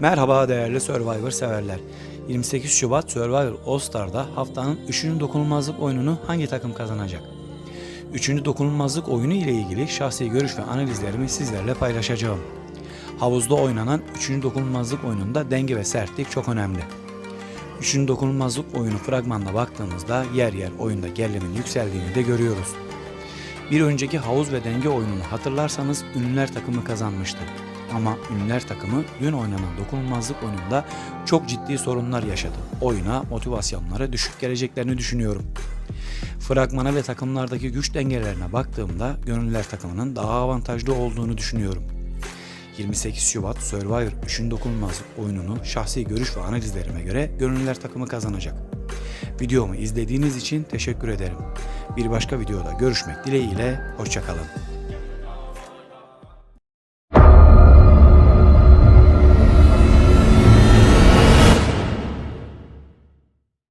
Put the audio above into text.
Merhaba değerli Survivor severler. 28 Şubat Survivor All Star'da haftanın 3. dokunulmazlık oyununu hangi takım kazanacak? 3. dokunulmazlık oyunu ile ilgili şahsi görüş ve analizlerimi sizlerle paylaşacağım. Havuzda oynanan 3. dokunulmazlık oyununda denge ve sertlik çok önemli. 3. dokunulmazlık oyunu fragmanına baktığımızda yer yer oyunda gerilimin yükseldiğini de görüyoruz. Bir önceki havuz ve denge oyununu hatırlarsanız ünlüler takımı kazanmıştı. Ama ünlüler takımı dün oynanan dokunulmazlık oyununda çok ciddi sorunlar yaşadı. Oyuna motivasyonları düşük geleceklerini düşünüyorum. Fragmana ve takımlardaki güç dengelerine baktığımda gönüllüler takımının daha avantajlı olduğunu düşünüyorum. 28 Şubat Survivor 3. dokunulmazlık oyununu şahsi görüş ve analizlerime göre gönüllüler takımı kazanacak. Videomu izlediğiniz için teşekkür ederim. Bir başka videoda görüşmek dileğiyle, hoşçakalın.